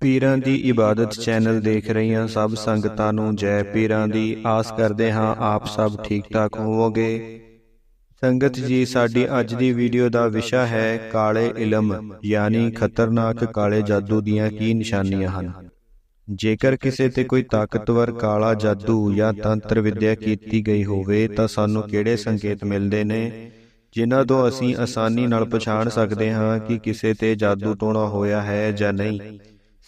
ਪੀਰਾਂ ਦੀ ਇਬਾਦਤ ਚੈਨਲ ਦੇਖ ਰਹੀਆਂ ਸਭ ਸੰਗਤਾਂ ਨੂੰ ਜੈ ਪੀਰਾਂ ਦੀ ਆਸ ਕਰਦੇ ਹਾਂ ਆਪ ਸਭ ਠੀਕ ਠਾਕ ਹੋਵੋਗੇ। ਸੰਗਤ ਜੀ ਸਾਡੀ ਅੱਜ ਦੀ ਵੀਡੀਓ ਦਾ ਵਿਸ਼ਾ ਹੈ ਕਾਲੇ ਇਲਮ ਯਾਨੀ ਖਤਰਨਾਕ ਕਾਲੇ ਜਾਦੂ ਦੀਆਂ ਕੀ ਨਿਸ਼ਾਨੀਆਂ ਹਨ। ਜੇਕਰ ਕਿਸੇ ਤੇ ਕੋਈ ਤਾਕਤਵਰ ਕਾਲਾ ਜਾਦੂ ਜਾਂ ਤੰਤਰ ਵਿਦਿਆ ਕੀਤੀ ਗਈ ਹੋਵੇ ਤਾਂ ਸਾਨੂੰ ਕਿਹੜੇ ਸੰਕੇਤ ਮਿਲਦੇ ਨੇ? ਜਿਨ੍ਹਾਂ ਤੋਂ ਅਸੀਂ ਆਸਾਨੀ ਨਾਲ ਪਛਾਣ ਸਕਦੇ ਹਾਂ ਕਿ ਕਿਸੇ ਤੇ ਜਾਦੂ ਟੋਣਾ ਹੋਇਆ ਹੈ ਜਾਂ ਨਹੀਂ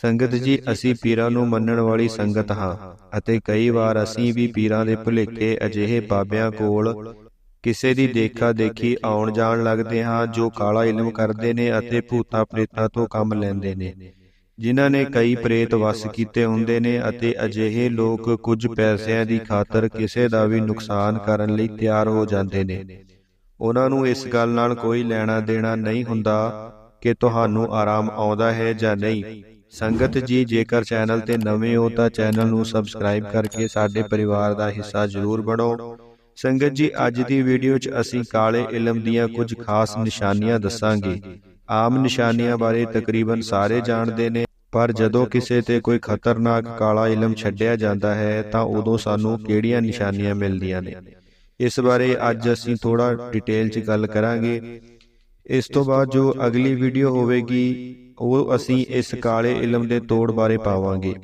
ਸੰਗਤ ਜੀ ਅਸੀਂ ਪੀਰਾਂ ਨੂੰ ਮੰਨਣ ਵਾਲੀ ਸੰਗਤ ਹਾਂ ਅਤੇ ਕਈ ਵਾਰ ਅਸੀਂ ਵੀ ਪੀਰਾਂ ਦੇ ਭੁਲੇਖੇ ਅਜਿਹੇ ਬਾਬਿਆਂ ਕੋਲ ਕਿਸੇ ਦੀ ਦੇਖਾ ਦੇਖੀ ਆਉਣ ਜਾਣ ਲੱਗਦੇ ਹਾਂ ਜੋ ਕਾਲਾ ਇਲਮ ਕਰਦੇ ਨੇ ਅਤੇ ਭੂਤਾਂ ਪ੍ਰੇਤਾਂ ਤੋਂ ਕੰਮ ਲੈਂਦੇ ਨੇ। ਜਿਨ੍ਹਾਂ ਨੇ ਕਈ ਪ੍ਰੇਤ ਵਸ ਕੀਤੇ ਹੁੰਦੇ ਨੇ ਅਤੇ ਅਜਿਹੇ ਲੋਕ ਕੁਝ ਪੈਸਿਆਂ ਦੀ ਖਾਤਰ ਕਿਸੇ ਦਾ ਵੀ ਨੁਕਸਾਨ ਕਰਨ ਲਈ ਤਿਆਰ ਹੋ ਜਾਂਦੇ ਨੇ। ਉਹਨਾਂ ਨੂੰ ਇਸ ਗੱਲ ਨਾਲ ਕੋਈ ਲੈਣਾ ਦੇਣਾ ਨਹੀਂ ਹੁੰਦਾ। ਕਿ ਤੁਹਾਨੂੰ ਆਰਾਮ ਆਉਂਦਾ ਹੈ ਜਾਂ ਨਹੀਂ ਸੰਗਤ ਜੀ, ਜੇਕਰ ਚੈਨਲ ਤੇ ਨਵੇਂ ਹੋ ਤਾਂ ਚੈਨਲ ਨੂੰ ਸਬਸਕ੍ਰਾਈਬ ਕਰਕੇ ਸਾਡੇ ਪਰਿਵਾਰ ਦਾ ਹਿੱਸਾ ਜ਼ਰੂਰ ਬਣੋ। ਸੰਗਤ ਜੀ, ਅੱਜ ਦੀ ਵੀਡੀਓ 'ਚ ਅਸੀਂ ਕਾਲੇ ਇਲਮ ਦੀਆਂ ਕੁਝ ਖਾਸ ਨਿਸ਼ਾਨੀਆਂ ਦੱਸਾਂਗੇ। ਆਮ ਨਿਸ਼ਾਨੀਆਂ ਬਾਰੇ ਤਕਰੀਬਨ ਸਾਰੇ ਜਾਣਦੇ ਨੇ, ਪਰ ਜਦੋਂ ਕਿਸੇ ਤੇ ਕੋਈ ਖਤਰਨਾਕ ਕਾਲਾ ਇਲਮ ਛੱਡਿਆ ਜਾਂਦਾ ਹੈ, ਤਾਂ ਉਦੋਂ ਸਾਨੂੰ ਕਿਹੜੀਆਂ ਨਿਸ਼ਾਨੀਆਂ ਮਿਲਦੀਆਂ ਨੇ? ਇਸ ਬਾਰੇ ਅੱਜ ਅਸੀਂ ਥੋੜਾ ਡਿਟੇਲ 'ਚ ਗੱਲ ਕਰਾਂਗੇ। ਇਸ ਤੋਂ ਬਾਅਦ ਜੋ ਅਗਲੀ ਵੀਡੀਓ ਹੋਵੇਗੀ ਉਹ ਅਸੀਂ ਇਸ ਕਾਲੇ ਇਲਮ ਦੇ ਤੋੜ ਬਾਰੇ ਪਾਵਾਂਗੇ।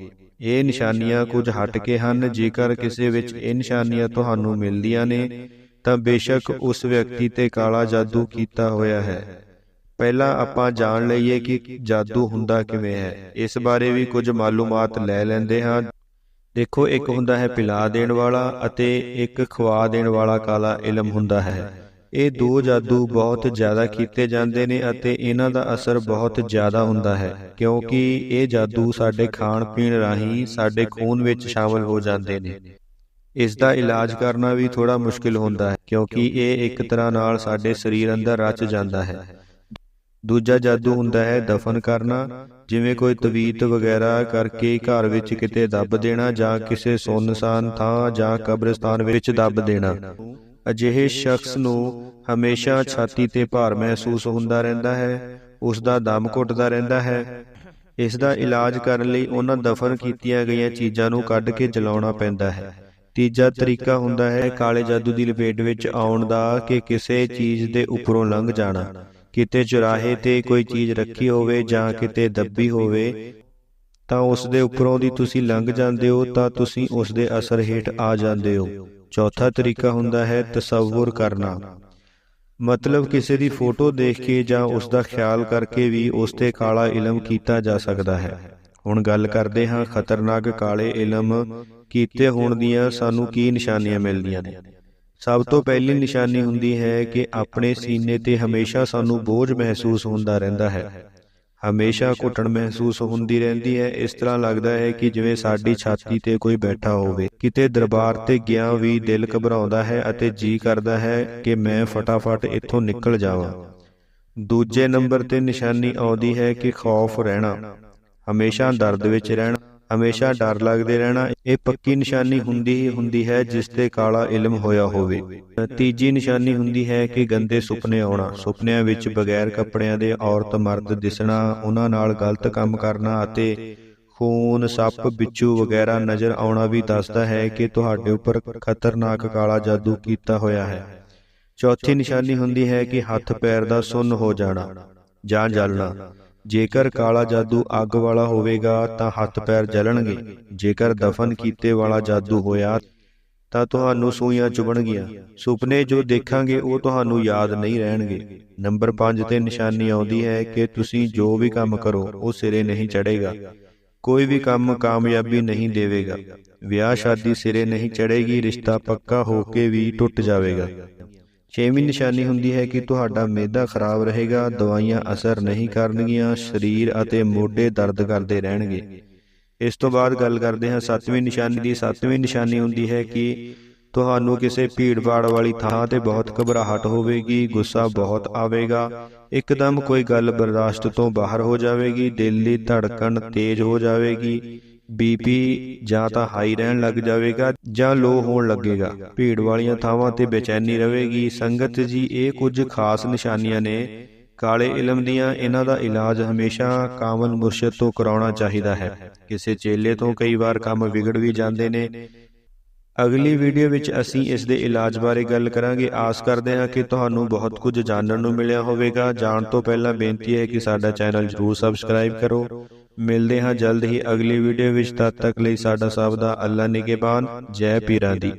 ਇਹ ਨਿਸ਼ਾਨੀਆਂ ਕੁਝ ਹਟ ਕੇ ਹਨ, ਜੇਕਰ ਕਿਸੇ ਵਿੱਚ ਇਹ ਨਿਸ਼ਾਨੀਆਂ ਤੁਹਾਨੂੰ ਮਿਲਦੀਆਂ ਨੇ, ਤਾਂ ਬੇਸ਼ੱਕ ਉਸ ਵਿਅਕਤੀ ਤੇ ਕਾਲਾ ਜਾਦੂ ਕੀਤਾ ਹੋਇਆ ਹੈ। ਪਹਿਲਾਂ ਆਪਾਂ ਜਾਣ ਲਈਏ ਕਿ ਜਾਦੂ ਹੁੰਦਾ ਕਿਵੇਂ ਹੈ। ਇਸ ਬਾਰੇ ਵੀ ਕੁਝ ਮਾਲੂਮਾਤ ਲੈ ਲੈਂਦੇ ਹਾਂ। ਦੇਖੋ, ਇੱਕ ਹੁੰਦਾ ਹੈ ਪਿਲਾ ਦੇਣ ਵਾਲਾ ਅਤੇ ਇੱਕ ਖਵਾ ਦੇਣ ਵਾਲਾ ਕਾਲਾ ਇਲਮ ਹੁੰਦਾ ਹੈ। ਇਹ ਦੋ ਜਾਦੂ ਬਹੁਤ ਜ਼ਿਆਦਾ ਕੀਤੇ ਜਾਂਦੇ ਨੇ ਅਤੇ ਇਹਨਾਂ ਦਾ ਅਸਰ ਬਹੁਤ ਜ਼ਿਆਦਾ ਹੁੰਦਾ ਹੈ ਕਿਉਂਕਿ ਇਹ ਜਾਦੂ ਸਾਡੇ ਖਾਣ ਪੀਣ ਰਾਹੀਂ ਸਾਡੇ ਖੂਨ ਵਿੱਚ ਸ਼ਾਮਲ ਹੋ ਜਾਂਦੇ ਨੇ। ਇਸ ਦਾ ਇਲਾਜ ਕਰਨਾ ਵੀ ਥੋੜਾ ਮੁਸ਼ਕਿਲ ਹੁੰਦਾ ਹੈ ਕਿਉਂਕਿ ਇਹ ਇੱਕ ਤਰ੍ਹਾਂ ਨਾਲ ਸਾਡੇ ਸਰੀਰ ਅੰਦਰ ਰਚ ਜਾਂਦਾ ਹੈ। ਦੂਜਾ ਜਾਦੂ ਹੁੰਦਾ ਹੈ ਦਫਨ ਕਰਨਾ ਜਿਵੇਂ ਕੋਈ ਤਵੀਤ ਵਗੈਰਾ ਕਰਕੇ ਘਰ ਵਿੱਚ ਕਿਤੇ ਦੱਬ ਦੇਣਾ ਜਾਂ ਕਿਸੇ ਸੁੰਨਸਾਨ ਥਾਂ ਜਾਂ ਕਬਰਸਤਾਨ ਵਿੱਚ ਦੱਬ ਦੇਣਾ ਅਜਿਹੇ ਸ਼ਖਸ ਨੂੰ ਹਮੇਸ਼ਾ ਛਾਤੀ ਤੇ ਭਾਰ ਮਹਿਸੂਸ ਹੁੰਦਾ ਰਹਿੰਦਾ ਹੈ ਉਸ ਦਾ ਦਮ ਘੁੱਟਦਾ ਰਹਿੰਦਾ ਹੈ। ਇਸ ਦਾ ਇਲਾਜ ਕਰਨ ਲਈ ਉਹਨਾਂ ਦਫਨ ਕੀਤੀਆਂ ਗਈਆਂ ਚੀਜ਼ਾਂ ਨੂੰ ਕੱਢ ਕੇ ਜਲਾਉਣਾ ਪੈਂਦਾ ਹੈ। ਤੀਜਾ ਤਰੀਕਾ ਹੁੰਦਾ ਹੈ ਕਾਲੇ ਜਾਦੂ ਦੀ ਲਪੇਟ ਵਿੱਚ ਆਉਣ ਦਾ ਕਿ ਕਿਸੇ ਚੀਜ਼ ਦੇ ਉੱਪਰੋਂ ਲੰਘ ਜਾਣਾ। ਕਿਤੇ ਚੁਰਾਹੇ ਤੇ ਕੋਈ ਚੀਜ਼ ਰੱਖੀ ਹੋਵੇ ਜਾਂ ਕਿਤੇ ਦੱਬੀ ਹੋਵੇ ਤਾਂ ਉਸ ਦੇ ਉੱਪਰੋਂ ਦੀ ਤੁਸੀਂ ਲੰਘ ਜਾਂਦੇ ਹੋ ਤਾਂ ਤੁਸੀਂ ਉਸ ਦੇ ਅਸਰ ਹੇਠ ਆ ਜਾਂਦੇ ਹੋ ਚੌਥਾ ਤਰੀਕਾ ਹੁੰਦਾ ਹੈ ਤਸੱਵੁਰ ਕਰਨਾ। ਮਤਲਬ ਕਿਸੇ ਦੀ ਫੋਟੋ ਦੇਖ ਕੇ ਜਾਂ ਉਸ ਦਾ ਖਿਆਲ ਕਰਕੇ ਵੀ ਉਸ ਤੇ ਕਾਲਾ ਇਲਮ ਕੀਤਾ ਜਾ ਸਕਦਾ ਹੈ। ਹੁਣ ਗੱਲ ਕਰਦੇ ਹਾਂ ਖਤਰਨਾਕ ਕਾਲੇ ਇਲਮ ਕੀਤੇ ਹੋਣ ਦੀਆਂ ਸਾਨੂੰ ਕੀ ਨਿਸ਼ਾਨੀਆਂ ਮਿਲਦੀਆਂ ਨੇ? ਸਭ ਤੋਂ ਪਹਿਲੀ ਨਿਸ਼ਾਨੀ ਹੁੰਦੀ ਹੈ ਕਿ ਆਪਣੇ ਸੀਨੇ ਤੇ ਹਮੇਸ਼ਾ ਸਾਨੂੰ ਬੋਝ ਮਹਿਸੂਸ ਹੁੰਦਾ ਰਹਿੰਦਾ ਹੈ। ਹਮੇਸ਼ਾ ਘੁੱਟਣ ਮਹਿਸੂਸ ਹੁੰਦੀ ਰਹਿੰਦੀ ਹੈ। ਇਸ ਤਰ੍ਹਾਂ ਲੱਗਦਾ ਹੈ ਕਿ ਜਿਵੇਂ ਸਾਡੀ ਛਾਤੀ ਤੇ ਕੋਈ ਬੈਠਾ ਹੋਵੇ। ਕਿਤੇ ਦਰਬਾਰ ਤੇ ਗਿਆ ਵੀ ਦਿਲ ਘਬਰਾਉਂਦਾ ਹੈ ਅਤੇ ਜੀ ਕਰਦਾ ਹੈ ਕਿ ਮੈਂ ਫਟਾਫਟ ਇੱਥੋਂ ਨਿਕਲ ਜਾਵਾਂ। ਦੂਜੇ ਨੰਬਰ ਤੇ ਨਿਸ਼ਾਨੀ ਆਉਂਦੀ ਹੈ ਕਿ ਖੌਫ ਰਹਿਣਾ। ਹਮੇਸ਼ਾ ਦਰਦ ਵਿੱਚ ਰਹਿਣਾ। ਹਮੇਸ਼ਾ ਡਰ ਲੱਗਦੇ ਰਹਿਣਾ ਇਹ ਪੱਕੀ ਨਿਸ਼ਾਨੀ ਹੁੰਦੀ ਹੀ ਹੁੰਦੀ ਹੈ ਜਿਸ ਤੇ ਕਾਲਾ ਇਲਮ ਹੋਇਆ ਹੋਵੇ। ਤੀਜੀ ਨਿਸ਼ਾਨੀ ਹੁੰਦੀ ਹੈ ਕਿ ਗੰਦੇ ਸੁਪਨੇ ਆਉਣਾ। ਸੁਪਨਿਆਂ ਵਿੱਚ ਬਗੈਰ ਕੱਪੜਿਆਂ ਦੇ ਔਰਤ ਮਰਦ ਦਿਸਣਾ ਉਹਨਾਂ ਨਾਲ ਗਲਤ ਕੰਮ ਕਰਨਾ ਅਤੇ ਖੂਨ ਸੱਪ ਬਿੱਛੂ ਵਗੈਰਾ ਨਜ਼ਰ ਆਉਣਾ ਵੀ ਦੱਸਦਾ ਹੈ ਕਿ ਤੁਹਾਡੇ ਉੱਪਰ ਖਤਰਨਾਕ ਕਾਲਾ ਜਾਦੂ ਕੀਤਾ ਹੋਇਆ ਹੈ। ਚੌਥੀ ਨਿਸ਼ਾਨੀ ਹੁੰਦੀ ਹੈ ਕਿ ਹੱਥ ਪੈਰ ਦਾ ਸੁੰਨ ਹੋ ਜਾਣਾ ਜਾਂ ਜਲਣਾ। ਜੇਕਰ ਕਾਲਾ ਜਾਦੂ ਅੱਗ ਵਾਲਾ ਹੋਵੇਗਾ ਤਾਂ ਹੱਥ ਪੈਰ ਜਲਣਗੇ। ਜੇਕਰ ਦਫਨ ਕੀਤੇ ਵਾਲਾ ਜਾਦੂ ਹੋਇਆ ਤਾਂ ਤੁਹਾਨੂੰ ਸੂਈਆਂ ਚੁਬਣਗੀਆਂ। ਸੁਪਨੇ ਜੋ ਦੇਖਾਂਗੇ ਉਹ ਤੁਹਾਨੂੰ ਯਾਦ ਨਹੀਂ ਰਹਿਣਗੇ। ਨੰਬਰ 5 ਤੇ ਨਿਸ਼ਾਨੀ ਆਉਂਦੀ ਹੈ ਕਿ ਤੁਸੀਂ ਜੋ ਵੀ ਕੰਮ ਕਰੋ ਉਹ ਸਿਰੇ ਨਹੀਂ ਚੜੇਗਾ ਕੋਈ ਵੀ ਕੰਮ ਕਾਮਯਾਬੀ ਨਹੀਂ ਦੇਵੇਗਾ। ਵਿਆਹ ਸ਼ਾਦੀ ਸਿਰੇ ਨਹੀਂ ਚੜੇਗੀ ਰਿਸ਼ਤਾ ਪੱਕਾ ਹੋ ਕੇ ਵੀ ਟੁੱਟ ਜਾਵੇਗਾ। ਛੇਵੀਂ ਨਿਸ਼ਾਨੀ ਹੁੰਦੀ ਹੈ ਕਿ ਤੁਹਾਡਾ ਮੇਦਾ ਖਰਾਬ ਰਹੇਗਾ, ਦਵਾਈਆਂ ਅਸਰ ਨਹੀਂ ਕਰਨਗੀਆਂ, ਸਰੀਰ ਅਤੇ ਮੋਢੇ ਦਰਦ ਕਰਦੇ ਰਹਿਣਗੇ। ਇਸ ਤੋਂ ਬਾਅਦ ਗੱਲ ਕਰਦੇ ਹਾਂ ਸੱਤਵੀਂ ਨਿਸ਼ਾਨੀ ਦੀ। ਸੱਤਵੀਂ ਨਿਸ਼ਾਨੀ ਹੁੰਦੀ ਹੈ ਕਿ ਤੁਹਾਨੂੰ ਕਿਸੇ ਭੀੜ-ਭਾੜ ਵਾਲੀ ਥਾਂ ਤੇ ਬਹੁਤ ਘਬਰਾਹਟ ਹੋਵੇਗੀ, ਗੁੱਸਾ ਬਹੁਤ ਆਵੇਗਾ, ਇੱਕਦਮ ਕੋਈ ਗੱਲ ਬਰਦਾਸ਼ਤ ਤੋਂ ਬਾਹਰ ਹੋ ਜਾਵੇਗੀ, ਦਿਲ ਦੀ ਧੜਕਣ ਤੇਜ਼ ਹੋ ਜਾਵੇਗੀ ਬੀਪੀ ਜਾਂ ਤਾਂ ਹਾਈ ਰਹਿਣ ਲੱਗ ਜਾਵੇਗਾ ਜਾਂ ਲੋ ਹੋਣ ਲੱਗੇਗਾ। ਭੀੜ ਵਾਲੀਆਂ ਥਾਵਾਂ ਤੇ ਬੇਚੈਨੀ ਰਹੇਗੀ। ਸੰਗਤ ਜੀ, ਇਹ ਕੁਝ ਖਾਸ ਨਿਸ਼ਾਨੀਆਂ ਨੇ। ਕਾਲੇ ਇਲਮ ਦੀਆਂ ਇਹਨਾਂ ਦਾ ਇਲਾਜ ਹਮੇਸ਼ਾ ਕਾਮਲ ਮੁਰਸ਼ਿਦ ਤੋਂ ਕਰਾਉਣਾ ਚਾਹੀਦਾ ਹੈ। ਕਿਸੇ ਚੇਲੇ ਤੋਂ ਕਈ ਵਾਰ ਕੰਮ ਵਿਗੜ ਵੀ ਜਾਂਦੇ ਨੇ। ਅਗਲੀ ਵੀਡੀਓ ਵਿੱਚ ਅਸੀਂ ਇਸ ਦੇ ਇਲਾਜ ਬਾਰੇ ਗੱਲ ਕਰਾਂਗੇ। ਆਸ ਕਰਦੇ ਹਾਂ ਕਿ ਤੁਹਾਨੂੰ ਬਹੁਤ ਕੁਝ ਜਾਣਨ ਨੂੰ ਮਿਲਿਆ ਹੋਵੇਗਾ। ਜਾਣ ਤੋਂ ਪਹਿਲਾਂ ਬੇਨਤੀ ਹੈ ਕਿ ਸਾਡਾ ਚੈਨਲ ਜਰੂਰ ਸਬਸਕ੍ਰਾਈਬ ਕਰੋ। ਮਿਲਦੇ ਹਾਂ ਜਲਦ ਹੀ ਅਗਲੀ ਵੀਡੀਓ ਵਿੱਚ। ਤਦ ਤੱਕ ਲਈ ਸਾਡਾ ਸਭ ਦਾ ਅੱਲਾ ਨਿਗਹਿਬਾਨ। ਜੈ ਪੀਰਾਂ ਦੀ।